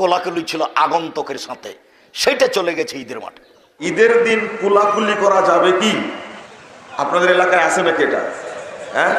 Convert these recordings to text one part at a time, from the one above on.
কোলাকুলি ছিল আগন্তকের সাথে। সেটা চলে গেছে ঈদের মাঠে। ঈদের দিন কোলাকুলি করা যাবে কি? আপনাদের এলাকায় আছে নাকি এটা? হ্যাঁ?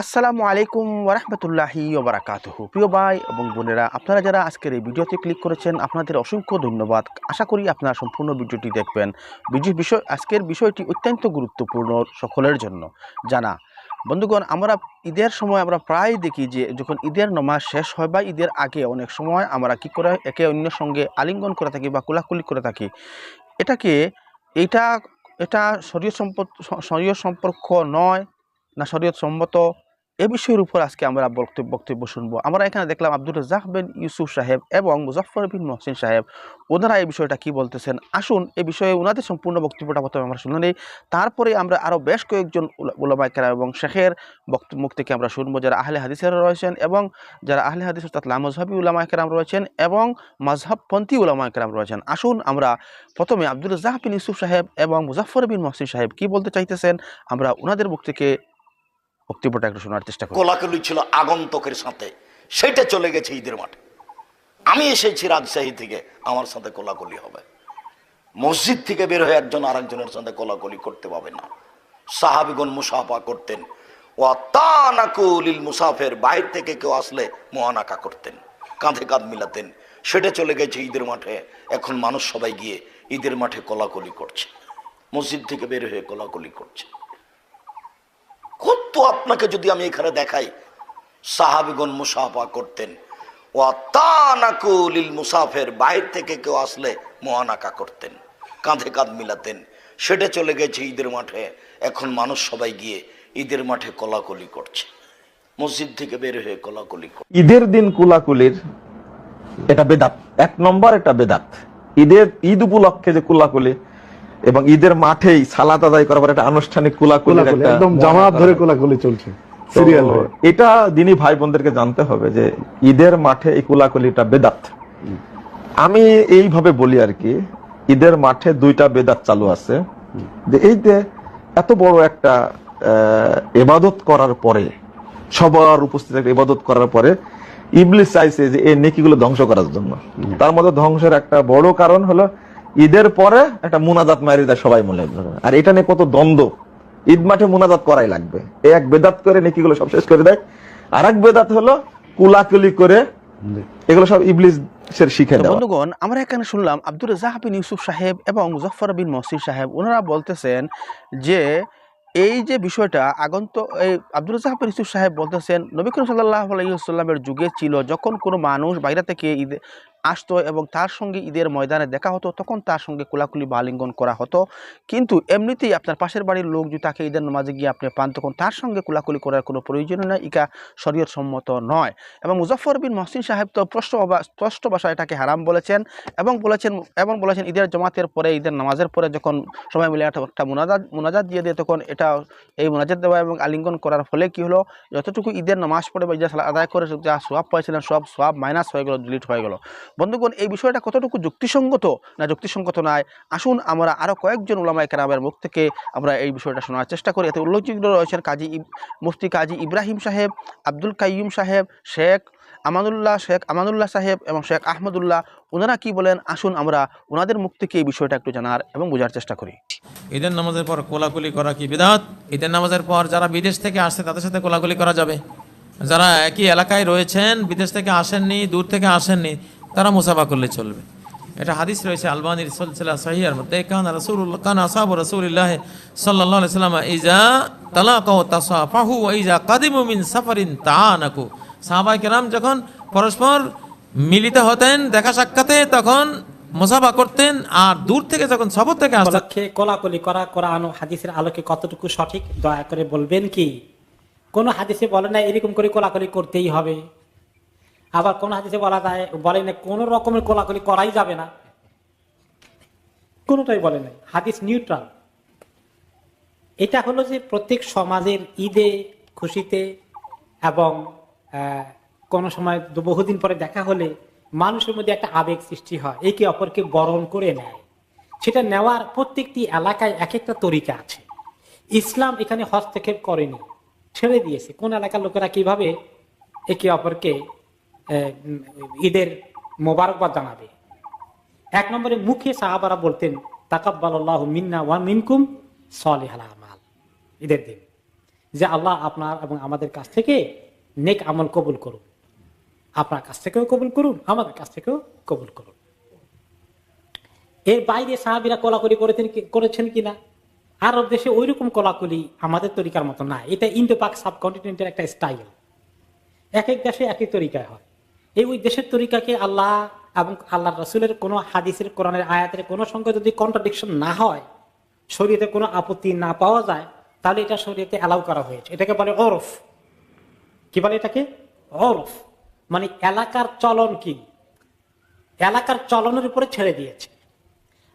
আসসালামু আলাইকুম ওরহমতুল্লাহি ওবরাকাতুহু প্রিয় ভাই এবং বোনেরা আপনারা যারা আজকের এই ভিডিওতে ক্লিক করেছেন আপনাদের অসংখ্য ধন্যবাদ। আশা করি আপনারা সম্পূর্ণ ভিডিওটি দেখবেন। বিষয় আজকের বিষয়টি অত্যন্ত গুরুত্বপূর্ণ সকলের জন্য। জানা বন্ধুগণ, আমরা ঈদের সময় আমরা প্রায় দেখি যে যখন ঈদের নমাজ শেষ হয় বা ঈদের আগে অনেক সময় আমরা কি করে একে অন্যের সঙ্গে আলিঙ্গন করে থাকি বা কোলাকুলি করে থাকি, এটাকে এটা এটা শরীর সম্পদ শরীয় সম্পর্ক নয় না শরীয়ত সম্মত এ বিষয়ের উপর আজকে আমরা বক্তব্য বক্তব্য শুনব। আমরা এখানে দেখলাম আব্দুল রাজাক বিন ইউসুফ সাহেব এবং মুজফর বিন মহসিন সাহেব। ওনারা এই বিষয়টা কি বলতেছেন? আসুন এ বিষয়ে ওনাদের সম্পূর্ণ বক্তব্যটা প্রথমে আমরা শুনে নিই। তারপরে আমরা আরও বেশ কয়েকজন উলামাইকারা এবং শেখের বক্তব্য থেকে আমরা শুনব যারা আহলে হাদিসেরা রয়েছেন এবং যারা আহলে হাদিস অর্থাৎ লামজহাবি উলামাইকারাম রয়েছেন এবং মজহবপন্থী উলামাইকারাম রয়েছেন। আসুন আমরা প্রথমে আব্দুল রাজাক বিন ইউসুফ সাহেব এবং মুজফর বিন মহসিন সাহেব কি বলতে চাইতেছেন? আমরা ওনাদের মুখ থেকে বক্তব্যটা একটু শোনার চেষ্টা করি। কোলাকুলি ছিল আগন্তকের সাথে। সেটা চলে গেছে ঈদের মাঠে। আমি এসেছি রাজশাহী থেকে, আমার সাথে কোলাকুলি হবে। মসজিদ থেকে বের হয়ে একজন আরেকজনের সাথে কোলাকুলি করতে পাবে না। সাহাবিগণ মুসাফা করতেন। ও তানাকুলিল মুসাফের, বাইরে থেকে কেউ আসলে মহানাকা করতেন, কাঁধে কাঁধ মিলাতেন। সেটা চলে গেছে ঈদের মাঠে। এখন মানুষ সবাই গিয়ে ঈদের মাঠে কোলাকুলি করছে। মসজিদ থেকে বের হয়ে কোলাকুলি করছে। কত আপনাকে যদি আমি এখানে দেখাই, সাহাবিগণ মুসাফা করতেন। ও তানাকুলিল মুসাফের, বাইরে থেকে কেউ আসলে মহানাকা করতেন, কাঁধে কাঁধ মিলাতেন। সেটা চলে গেছে ঈদের মাঠে। এখন মানুষ সবাই গিয়ে ঈদের মাঠে কলাকলি করছে। মসজিদ থেকে বের হয়ে কলাকলি ঈদের দিন কুলাকুলির এটা বেদাত। এক নম্বর এটা বেদাত। ঈদের, ঈদ উপলক্ষে যে কুলাকুলি এবং ঈদের মাঠেই সালাত আদায় করার পর একটা আনুষ্ঠানিক কোলাকুলি একদম জামাত ধরে কোলাকুলি চলছে সিরিয়াল এটা দিনই ভাই বোনদেরকে জানতে হবে যে ঈদের মাঠে এই কুলাকুলিটা বেদাত। আমি এইভাবে বলি আর কি ঈদের মাঠে দুইটা বেদাত চালু আছে। যে এই যে এত বড় একটা এবাদত করার পরে সবার উপস্থিত একটা ইবাদত করার পরে ইবলিস চাইছে যে এই নেকিগুলো ধ্বংস করার জন্য। তার মধ্যে ধ্বংসের একটা বড় কারণ হলো ঈদের পরে একটা মুনাজাত মারি দেয় সবাই মনে আর এটা নিয়ে কত দ্বন্দ্ব। ঈদ মাঠে মুনাজাত করাই লাগবে। এই এক বেদাত করে নেকিগুলো সব শেষ করে দেয়। আর এক বেদাত হলো কুলাকুলি করে এগুলো সব শিখে দেওয়া। বন্ধুগণ আমরা এখানে শুনলাম বিন ইউসুফ সাহেব এবং মুজফর বিন মহসিন সাহেব ওনারা বলতেছেন যে এই যে বিষয়টা আগন্ত এই আব্দুল রাজাক বিন ইউসুফ সাহেব বলতেছেন নবী করিম সাল্লাহ আলাইসাল্লামের যুগে ছিল যখন কোনো মানুষ বাইরে থেকে ঈদ আসতো এবং তার সঙ্গে ঈদের ময়দানে দেখা হতো, তখন তার সঙ্গে কোলাকুলি বা আলিঙ্গন করা হতো। কিন্তু এমনিতেই আপনার পাশের বাড়ির লোক যদি তাকে ঈদের নামাজে গিয়ে আপনি পান, তখন তার সঙ্গে কোলাকুলি করার কোনো প্রয়োজন নয় ইকা শরীয়ত সম্মত নয়। এবং মুজফর বিন মহসিন সাহেব তো স্পষ্ট স্পষ্ট ভাষায় এটাকে হারাম বলেছেন এবং বলেছেন এবং বলেছেন ঈদের জমাতের পরে, ঈদের নামাজের পরে যখন সময় মিলে একটা মুনাজাত মুনাজাত দিয়ে দিয়ে, তখন এটা, এই মুনাজাত দেওয়া এবং আলিঙ্গন করার ফলে কি হলো, যতটুকু ঈদের নামাজ পড়ে বা ঈদের আদায় করে যা সোয়াব পাইছিলেন, সব সোয়াব মাইনাস হয়ে গেল ডিলিট হয়ে গেল। বন্ধুগণ, এই বিষয়টা কতটুকু যুক্তিসঙ্গত না যুক্তিসঙ্গত নয়? আসুন আমরা আরও কয়েকজন উলামায় কেরামের মুখ থেকে আমরা এই বিষয়টা শোনার চেষ্টা করি। এতে উল্লেখযোগ্য রয়েছেন কাজী মুফতি কাজী ইব্রাহিম সাহেব, আব্দুল কাইয়ুম সাহেব, শেখ আমানুল্লাহ শেখ আমানুল্লাহ সাহেব এবং শেখ আহমদুল্লাহ। ওনারা কি বলেন? আসুন আমরা ওনাদের মুখ থেকে এই বিষয়টা একটু জানার এবং বোঝার চেষ্টা করি। ঈদের নামাজের পর কোলাকুলি করা কি বিধাত ঈদের নামাজের পর যারা বিদেশ থেকে আসছে তাদের সাথে কোলাকুলি করা যাবে। যারা একই এলাকায় রয়েছেন, বিদেশ থেকে আসেননি, দূর থেকে আসেননি তারা মুসাফা করলে চলবে। এটা হাদিস রয়েছে, আলবানির সলসিলা সহিয়ার মধ্যে। কান রাসূলুল্লাহ, কান আসহাবু রাসূলিল্লাহ সাল্লাল্লাহু সাল্লাম ইজা তালাকাউ তাসাফাহু ওয়া ইজা কাদিমু মিন সাফারিন তাআনাকু। সাহাবায়ে কেরাম যখন পরস্পর মিলিত হতেন, দেখা সাক্ষাতে তখন মুসাফা করতেন আর দূর থেকে যখন সফর থেকে উপলক্ষে কোলাকুলি করা কোরআন হাদিসের আলোকে কতটুকু সঠিক, দয়া করে বলবেন কি? কোন হাদিসে বলে না এরকম করে কোলাকুলি করতেই হবে। আবার কোন হাদিসে বলা যায়, বলে না কোন রকমের কোলাকুলি করাই যাবে না। কোনটাই বলে নাই। হাদিস নিউট্রাল এটা হলো যে প্রত্যেক সমাজের ঈদে, খুশিতে এবং কোনো সময় বহুদিন পরে দেখা হলে মানুষের মধ্যে একটা আবেগ সৃষ্টি হয়, একে অপরকে বরণ করে নেয়। সেটা নেওয়ার প্রত্যেকটি এলাকায় এক একটা তরিকা আছে। ইসলাম এখানে হস্তক্ষেপ করেনি, ছেড়ে দিয়েছে। কোন এলাকার লোকেরা কীভাবে একে অপরকে ঈদের মোবারকবাদ জানাবে। এক নম্বরে মুখে সাহাবারা বলতেন তাকাব্বাল আল্লাহ মিন্না ওয়া মিনকুম সলিহাল আমাল। ঈদের দিন। যে আল্লাহ আপনার এবং আমাদের কাছ থেকে নেক আমল কবুল করুন। আপনার কাছ থেকেও কবুল করুন, আমাদের কাছ থেকেও কবুল করুন। এর বাইরে সাহাবিরা কলাকলি করেছেন করেছেন কিনা? আরব দেশে ওই রকম কলাকলি আমাদের তরিকার মতো না এটা ইন্দো পাক সাবকন্টিনেন্টের একটা স্টাইল। এক এক দেশে একই তরিকায় হয়। এই উদ্দেশ্যের তরিকাকে আল্লাহ এবং আল্লাহ রসুলের কোনো হাদিসের কোরআনের আয়াতের কোনো সঙ্গে যদি কন্ট্রাডিকশন না হয় শরীয়তে কোনো আপত্তি না পাওয়া যায় তাহলে এটা শরীয়তে অ্যালাউ করা হয়েছে। এটাকে বলে অরফ কি বলে এটাকে? অরফ মানে এলাকার চলন কি? এলাকার চলনের উপরে ছেড়ে দিয়েছে।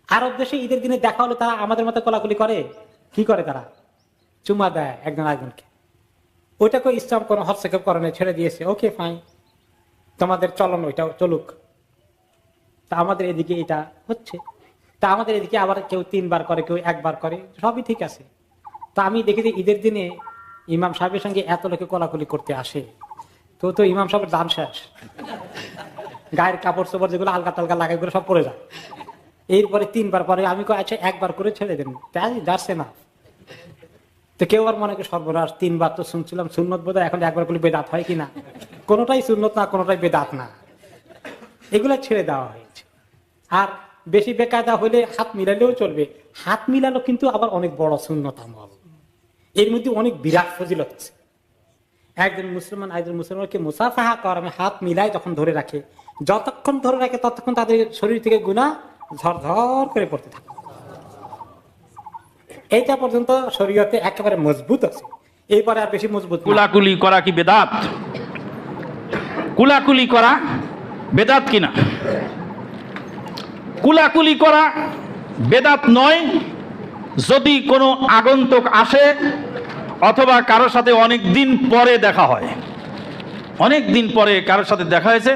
আরব দেশে ঈদের দিনে দেখা হলে তারা আমাদের মতো কোলাকুলি করে? কি করে তারা? চুমা দেয় একজন আরেকজনকে। ওইটাকে ইসলাম কোনো হস্তক্ষেপ করে না, ছেড়ে দিয়েছে। ওকে ফাইন তোমাদের চলন ওইটা চলুক। তা আমাদের এদিকে এটা হচ্ছে। তা আমাদের এদিকে আবার কেউ তিনবার করে, কেউ একবার করে, সবই ঠিক আছে। তা আমি দেখি যে ঈদের দিনে ইমাম সাহেবের সঙ্গে এত লোকে কোলাকুলি করতে আসে। তো তো ইমাম সাহেবের দাম শেষ। গায়ের কাপড় চোপড় যেগুলো হালকা তালকা লাগাই করে সব পরে যায়। এরপরে তিনবার পরে আমি আচ্ছা একবার করে ছেড়ে দেন। তাই যাচ্ছে না। তো কেউ আর মনে সর্বনাশ, তিনবার তো শুনছিলাম, সুন্নত বোধ এখন একবার করলে বেদাত হয় কিনা? কোনোটাই সুন্নত না, কোনোটাই বেদাত না। এগুলো ছেড়ে দেওয়া হয়েছে। আর বেশি বেকায়দা হলে হাত মিলালেও চলবে। হাত মিলানো কিন্তু আবার অনেক বড় শূন্যতা আমল। এর মধ্যে অনেক বিরাট ফজিলত আছে। একজন মুসলমান একজন মুসলমানকে মুসাফাহা করামে হাত মিলাই যখন ধরে রাখে, যতক্ষণ ধরে রাখে ততক্ষণ তাদের শরীর থেকে গুণা ঝরঝর করে পড়তে থাকে। এইটা পর্যন্ত শরীয়তে একেবারে মজবুত আছে। এরপরে আর বেশি মজবুত কুলাকুলি করা কি বেদাত? কুলাকুলি করা বেদাত কিনা? কুলাকুলি করা বেদাত নয়, যদি কোনো আগন্তুক আসে অথবা কারোর সাথে অনেক দিন পরে দেখা হয়। অনেক দিন পরে কারোর সাথে দেখা হয়েছে,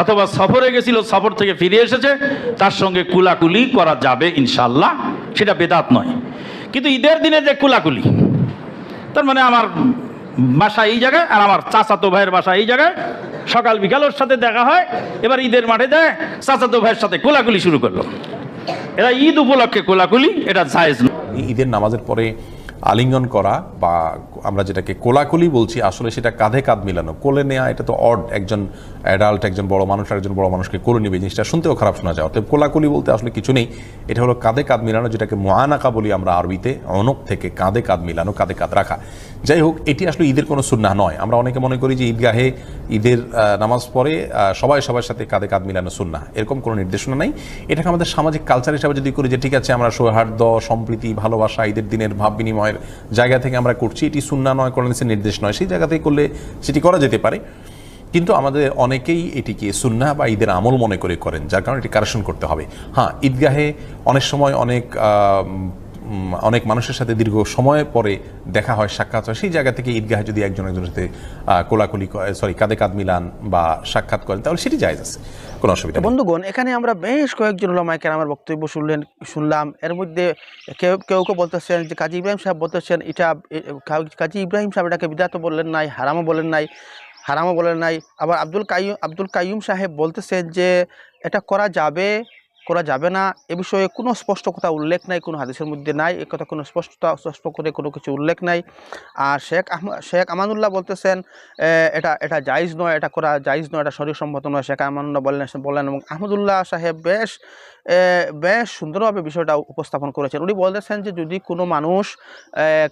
অথবা সফরে গেছিল, সফর থেকে ফিরে এসেছে, তার সঙ্গে কুলাকুলি করা যাবে ইনশাল্লাহ সেটা বেদাত নয়। কিন্তু ঈদের দিনে যে কুলাকুলি, তার মানে আমার বাসা এই জায়গায় আর আমার চাচাতো ভাইয়ের বাসা এই জায়গায়। সকাল বিকাল ওর সাথে দেখা হয়, এবার ঈদের মাঠে যায়, চাচাতো ভাইয়ের সাথে কোলাকুলি শুরু করল। এরা ঈদ উপলক্ষে কোলাকুলি, এটা জায়েজ ঈদের নামাজের পরে আলিঙ্গন করা বা আমরা যেটাকে কোলাকুলি বলছি, আসলে সেটা কাঁধে কাঁধ মিলানো। কোলে নেওয়া এটা তো অড একজন অ্যাডাল্ট একজন বড় মানুষ একজন বড় মানুষকে কোলে নেবে। জিনিসটা শুনতেও খারাপ শোনা যায়। অতএব কোলাকুলি বলতে আসলে কিছু নেই। এটা হলো কাঁধে কাঁধ মিলানো, যেটাকে মোয়ানাকা বলি আমরা আরবিতে, অনক থেকে কাঁধে কাঁধ মিলানো, কাঁধে কাঁধ রাখা। যাই হোক, এটি আসলে ঈদের কোনো সুন্না নয়। আমরা অনেকে মনে করি যে ঈদগাহে ঈদের নামাজ আহ, সবাই সবার সাথে কাঁধে কাঁধ মিলানো সুন্না এরকম কোনো নির্দেশনা নেই। এটাকে আমাদের সামাজিক কালচার হিসাবে যদি করি যে ঠিক আছে আমরা সৌহার্দ্য সম্প্রীতি ভালোবাসা ঈদের দিনের ভাব বিনিময়ের জায়গা থেকে আমরা করছি। এটি সুন্না নয় কোরআনের নির্দেশ নয়। সেই জায়গা থেকে করলে সেটি করা যেতে পারে। কিন্তু আমাদের অনেকেই এটিকে সুন্না বা ঈদের আমল মনে করে করেন যার কারণে এটি কারেকশন করতে হবে। হ্যাঁ ঈদগাহে অনেক সময় অনেক অনেক মানুষের সাথে দীর্ঘ সময় পরে দেখা হয়, সাক্ষাৎ হয়। সেই জায়গা থেকে ঈদগাহে যদি একজন একজনের সাথে কোলাকুলি সরি কাঁধে কাঁধ মিলান বা সাক্ষাৎ করেন, তাহলে সেটি জায়জ আছে। কোনো অসুবিধা বন্ধুগণ, এখানে আমরা বেশ কয়েকজন ওলামায় আমার বক্তব্য শুনলেন, শুনলাম। এর মধ্যে কেউ কেউ কেউ বলতেছেন যে, কাজী ইব্রাহিম সাহেব বলতেছেন, এটা কাজী ইব্রাহিম সাহেব এটাকে বিদাত বললেন নাই, হারামও বলেন নাই, হারামও বলেন নাই। আবার আব্দুল কাইম আব্দুল কাইয়ুম সাহেব বলতেছেন যে, এটা করা যাবে করা যাবে না। এ বিষয়ে কোনো স্পষ্ট কথা উল্লেখ নাই, কোনো হাদিসের মধ্যে নাই। এ কথা কোনো স্পষ্টতা, স্পষ্ট করে কোনো কিছু উল্লেখ নাই। আর শেখ আহমদ শেখ আমানুল্লাহ বলতেছেন এটা এটা জায়জ নয়, এটা করা জায়জ নয়, এটা শরীর সম্মত নয়। শেখ আমানুল্লাহ বললেন বললেন এবং আহমদুল্লাহ সাহেব বেশ বেশ সুন্দরভাবে বিষয়টা উপস্থাপন করেছেন। উনি বলতেছেন যে, যদি কোনো মানুষ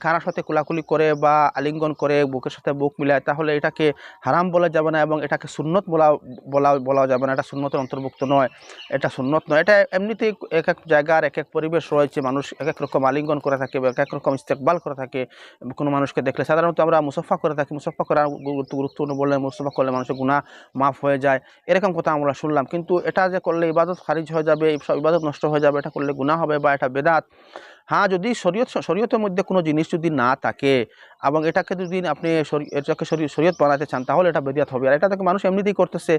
কারার সাথে কোলাকুলি করে বা আলিঙ্গন করে, বুকের সাথে বুক মিলায়, তাহলে এটাকে হারাম বলা যাবে না এবং এটাকে সুন্নত বলা বলা বলা যাবে না। এটা সুন্নতের অন্তর্ভুক্ত নয়। এটা সুন্নত নয়। এটা এমনিতেই এক এক জায়গার এক এক পরিবেশ রয়েছে, মানুষ এক এক রকম আলিঙ্গন করে থাকে এক এক রকম ইস্তেকবাল করে থাকে, কোনো মানুষকে দেখলে। সাধারণত আমরা মুসফা করে থাকি মুসফা করা গুরুত্ব গুরুত্বপূর্ণ বললে মুসফা করলে মানুষের গুণা মাফ হয়ে যায়। এরকম কথা আমরা শুনলাম। কিন্তু এটা যে করলে ইবাদত খারিজ হয়ে যাবে, সব ইবাদত নষ্ট হয়ে যাবে, এটা করলে গুণা হবে বা এটা বেদাত। হ্যাঁ যদি শরীয়ত, শরীয়তের মধ্যে কোনো জিনিস যদি না থাকে এবং এটাকে যদি আপনি এটাকে শরী- শরীয়ত বানাতে চান, তাহলে এটা বেদিয়াত হবে। আর এটা থেকে মানুষ এমনিতেই করতেছে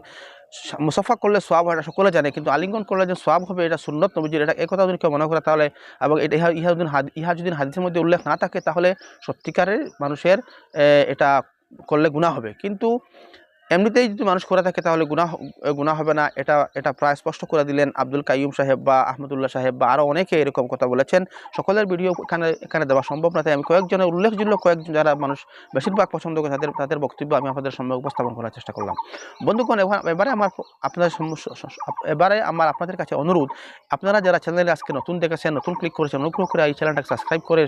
মুসাফা করলে সোয়াব হয় এটা সকলে জানে, কিন্তু আলিঙ্গন করলে যে সোয়াব হবে, এটা সুন্নত নবীজির, এটা একথা যদি কেউ মনে করে তাহলে, এবং এটা ইহা ইহা যদি ইহা যদি হাদিসের মধ্যে উল্লেখ না থাকে, তাহলে সত্যিকারের মানুষের এটা করলে গুণা হবে। কিন্তু এমনিতেই যদি মানুষ করে থাকে তাহলে গুনাহ গুনাহ হবে না। এটা এটা প্রায় স্পষ্ট করে দিলেন আব্দুল কাইয়ুম সাহেব বা আহমদুল্লাহ সাহেব বা আরও অনেকে এরকম কথা বলেছেন। সকলের ভিডিও এখানে এখানে দেওয়া সম্ভব না, তাই আমি কয়েকজনের, উল্লেখযোগ্য কয়েকজন যারা মানুষ বেশিরভাগ পছন্দ করে তাদের তাদের বক্তব্য আমি আপনাদের সামনে উপস্থাপন করার চেষ্টা করলাম। বন্ধুগণ, এবারে আমার আপনাদের এবারে আমার আপনাদের কাছে অনুরোধ, আপনারা যারা চ্যানেলে আজকে নতুন দেখেছেন, নতুন ক্লিক করেছেন, অনুগ্রহ করে এই চ্যানেলটাকে সাবস্ক্রাইব করে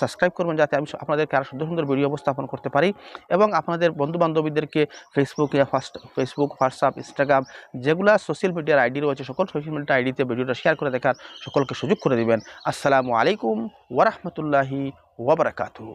সাবস্ক্রাইব করবেন যাতে আমি আপনাদেরকে আরও সুন্দর সুন্দর ভিডিও উপস্থাপন করতে পারি। এবং আপনাদের বন্ধু বান্ধবীদেরকে ফেসবুক ইয়া ফার্স্ট ফেসবুক হোয়াটসঅ্যাপ ইনস্টাগ্রাম যেগুলো সোশ্যাল মিডিয়ার আইডি রয়েছে, সকল সোশ্যাল মিডিয়ার আইডিতে ভিডিওটা শেয়ার করে দেখার সকলকে সুযোগ করে দিবেন। আসসালামু আলাইকুম ওরহমতুল্লাহি ওবরাকাতুহু